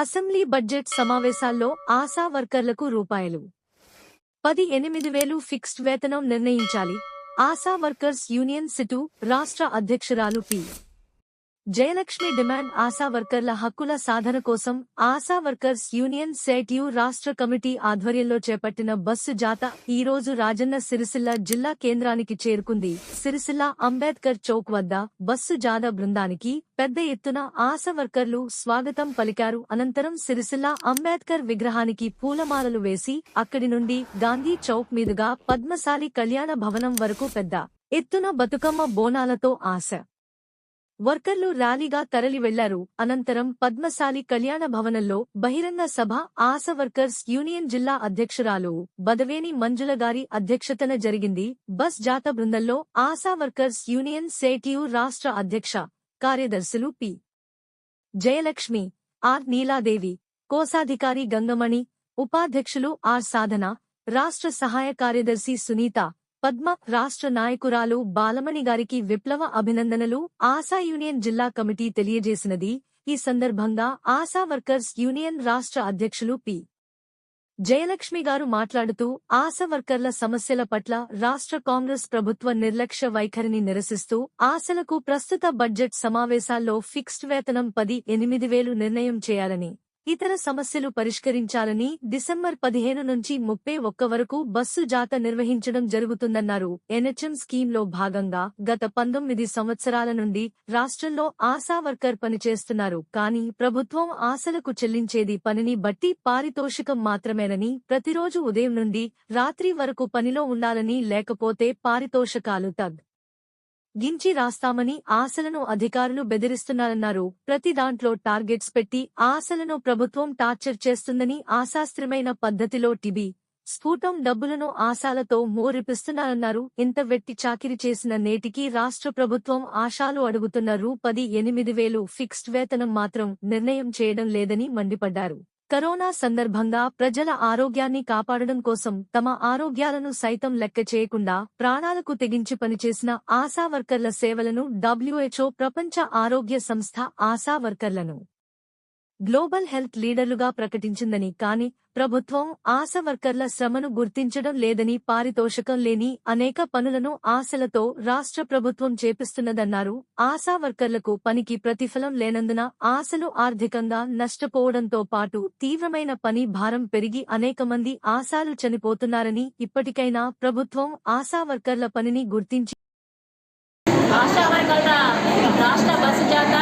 Assembly budget సమావేశాల్లో ఆశా వర్కర్లకు రూపాయలు. పది ఎనిమిది వేలు ఫిక్స్డ్ వేతనం నిర్ణయించాలి. ఆశా వర్కర్స్ యూనియన్ సిటు రాష్ట్ర అధ్యక్షురాలు పి. జయలక్ష్మి డిమాండ్ ఆశా వర్కర్ల హక్కుల సాధన కోసం ఆశా వర్కర్స్ యూనియన్ సేట్యు రాష్ట్ర కమిటీ ఆధ్వర్యంలో చేపట్టిన బస్సు జాత ఈ రోజు రాజన్న సిరిసిల్ల జిల్లా కేంద్రానికి చేరుకుంది. సిరిసిల్ల అంబేద్కర్ చౌక్ వద్ద బస్సు జాత బృందానికి పెద్ద ఎత్తున ఆశా వర్కర్లు స్వాగతం పలికారు. అనంతరం సిరిసిల్ల అంబేద్కర్ విగ్రహానికి పూలమాలలు వేసి అక్కడి నుండి గాంధీ చౌక్ మీదుగా పద్మశాలి కళ్యాణ భవనం వరకు పెద్ద ఎత్తున బతుకమ్మ బోనాలతో ఆశ వర్కర్లు ర్యాలీగా తరలి వెళ్ళారు. అనంతరం పద్మశాలి కళ్యాణ భవనంలో బహిరంగ సభ ఆశ వర్కర్స్ యూనియన్ జిల్లా అధ్యక్షురాలు బదవేని మంజుల గారి అధ్యక్షతన జరిగింది. బస్ జాత బృందంలో ఆశా వర్కర్స్ యూనియన్ సేటియు రాష్ట్ర అధ్యక్ష కార్యదర్శులు పి. జయలక్ష్మి ఆర్. నీలాదేవి కోశాధికారి గంగమణి ఉపాధ్యక్షులు ఆర్. సాధన రాష్ట్ర సహాయ కార్యదర్శి సునీత పద్మ రాష్ట్ర నాయకురాలు బాలమణి గారికి విప్లవ అభినందనలు. ఆశా యూనియన్ జిల్లా కమిటీ తెలియజేసినది. ఈ సందర్భంగా ఆశా వర్కర్స్ యూనియన్ రాష్ట్ర అధ్యక్షులు పి. జయలక్ష్మి గారు మాట్లాడుతూ ఆశా వర్కర్ల సమస్యల పట్ల రాష్ట్ర కాంగ్రెస్ ప్రభుత్వ నిర్లక్ష్య వైఖరిని నిరసిస్తూ ఆశలకు ప్రస్తుత బడ్జెట్ సమావేశాల్లో ఫిక్స్డ్ వేతనం పది ఎనిమిది వేలు నిర్ణయం చేయాలని ఇతర సమస్యలు పరిష్కరించాలని డిసెంబర్ పదిహేను నుంచి ముప్పై ఒక్క వరకు బస్సు జాత నిర్వహించడం జరుగుతుందన్నారు. ఎన్హెచ్ఎం స్కీమ్లో భాగంగా గత పంతొమ్మిది సంవత్సరాల నుండి రాష్ట్రంలో ఆశా వర్కర్ పనిచేస్తున్నారు. కానీ ప్రభుత్వం ఆశలకు చెల్లించేది పనిని బట్టి పారితోషికం మాత్రమేనని ప్రతిరోజు ఉదయం నుండి రాత్రి వరకు పనిలో ఉండాలని లేకపోతే పారితోషకాలు తగ్ గించి రాస్తామని ఆశలను అధికారులు బెదిరిస్తున్నారన్నారు. ప్రతి దాంట్లో టార్గెట్స్ పెట్టి ఆశలను ప్రభుత్వం టార్చర్ చేస్తుందని ఆశాస్త్రమైన పద్ధతిలో టిబి స్ఫూటం డబ్బులను ఆశాలతో మోరిపిస్తున్నారన్నారు. ఇంత వెట్టి చాకిరి చేసిన నేటికి రాష్ట్ర ప్రభుత్వం ఆశాలు అడుగుతున్న రూ పది ఎనిమిది వేలు ఫిక్స్డ్ వేతనం మాత్రం నిర్ణయం చేయడం లేదని మండిపడ్డారు. కరోనా సందర్భంగా ప్రజల ఆరోగ్యాన్ని కాపాడడం కోసం తమ ఆరోగ్యాలను సైతం లెక్క చేయకుండా ప్రాణాలకు తెగించి పనిచేసిన ఆశా వర్కర్ల సేవలను డబ్ల్యూహెచ్ఓ ప్రపంచ ఆరోగ్య సంస్థ ఆశా వర్కర్లను గ్లోబల్ హెల్త్ లీడర్లుగా ప్రకటించిందని కాని ప్రభుత్వం ఆశ వర్కర్ల శ్రమను గుర్తించడం లేదని పారితోషకం లేని అనేక పనులను ఆశలతో రాష్ట్ర ప్రభుత్వం చేపిస్తున్నదన్నారు. ఆశా వర్కర్లకు పనికి ప్రతిఫలం లేనందున ఆశలు ఆర్థికంగా నష్టపోవడంతో పాటు తీవ్రమైన పని భారం పెరిగి అనేక మంది ఆశాలు చనిపోతున్నారని ఇప్పటికైనా ప్రభుత్వం ఆశా వర్కర్ల పనిని గుర్తించి రాష్ట్ర బస్సు జాత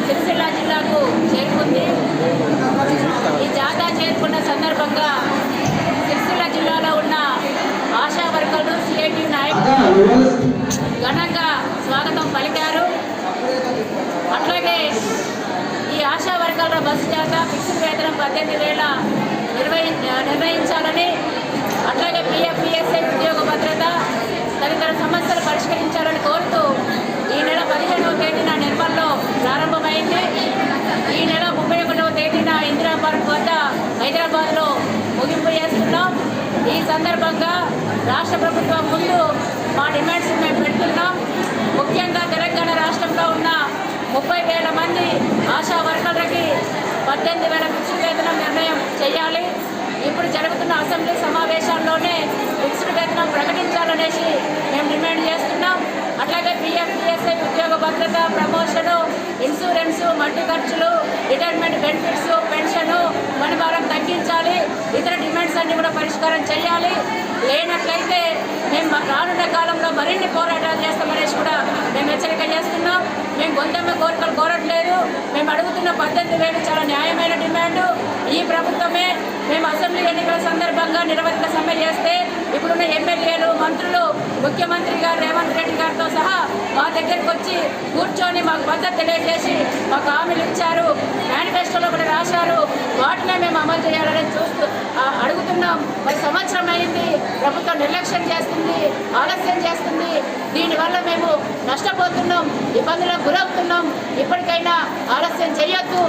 సిరిసిల్ల జిల్లాకు చేరుకుంది ఈ జాతా చేరుకున్న సందర్భంగా సిరిసిల్ల జిల్లాలో ఉన్న ఆశా వర్గాలు సిఐటి నాయకులు ఘనంగా స్వాగతం పలికారు. అట్లాగే ఈ ఆశా వర్గాల బస్సు చేత ఫిక్స్డ్ వేతనం పద్దెనిమిది వేల నిర్వహి నిర్ణయించాలని అట్లాగే పిఎఫ్ పిఎస్ఐ ఉద్యోగ భద్రత తదితర సమస్యలు పరిష్కరించాలని కోరుతూ ఈ నెల పదిహేనవ తేదీన నిర్మల్లో ప్రారంభమైంది. ఈ నెల ముప్పై ఒకటవ తేదీన ఇందిరా పార్క్ వద్ద హైదరాబాద్లో ముగింపు చేస్తున్నాం. ఈ సందర్భంగా రాష్ట్ర ప్రభుత్వం ముందు మా డిమాండ్స్ మేము పెడుతున్నాం. ముఖ్యంగా తెలంగాణ రాష్ట్రంలో ఉన్న ముప్పై వేల మంది ఆశా వర్కర్లకి పద్దెనిమిది వేల ఫిక్స్డ్ వేతనం నిర్ణయం చేయాలి. ఇప్పుడు జరుగుతున్న అసెంబ్లీ సమావేశాల్లోనే ఫిక్స్డ్ వేతనం ప్రకటించాలనేసి మేము డిమాండ్ చేస్తున్నాం. అట్లాగే పిఎఫ్పిఎస్ఐ ఉద్యోగ భద్రత ప్రమోషను ఇన్సూరెన్సు మట్టి ఖర్చులు రిటైర్మెంట్ బెనిఫిట్స్ పెన్షను పనిభారం తగ్గించాలి. ఇతర డిమాండ్స్ అన్ని కూడా పరిష్కారం చేయాలి. లేనట్లయితే రానున్న కాలంలో మరిన్ని పోరాటాలు చేస్తామనేసి కూడా హెచ్చరిక చేస్తున్నాం. మేము గొంతమ్మ కోరికలు కోరట్లేదు. మేము అడుగుతున్న పద్దెనిమిది వేలు చాలా న్యాయమైన డిమాండ్. ఈ ప్రభుత్వమే మేము అసెంబ్లీ ఎన్నికల సందర్భంగా నిరవధిక సమ్మె చేస్తే ఇప్పుడున్న ఎమ్మెల్యేలు మంత్రులు ముఖ్యమంత్రి గారు రేవంత్ రెడ్డి గారితో సహా మా దగ్గరికి వచ్చి కూర్చొని మాకు పద్ధతి తెలియజేసి మాకు హామీలు ఇచ్చారు. మేనిఫెస్టోలో కూడా రాశారు. వాటినే మేము అమలు చేయాలని చూస్తూ అడుగుతున్నాం. మరి సంవత్సరం అయింది. ప్రభుత్వం నిర్లక్ష్యం చేస్తుంది. ఆలస్యం నష్టపోతున్నాం ఇబ్బందులకు గురవుతున్నాం. ఇప్పటికైనా ఆలస్యం చేయొద్దు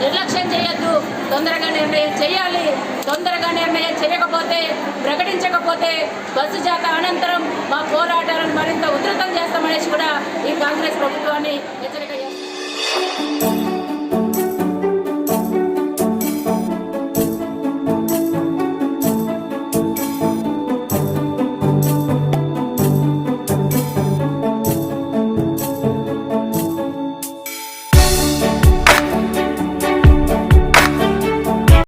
నిర్లక్ష్యం చేయొద్దు. తొందరగా నిర్ణయం చేయాలి. తొందరగా నిర్ణయం చేయకపోతే ప్రకటించకపోతే బస్సు జాత అనంతరం మా పోరాటాలను మరింత ఉధృతం చేస్తామనేసి కూడా ఈ కాంగ్రెస్ ప్రభుత్వాన్ని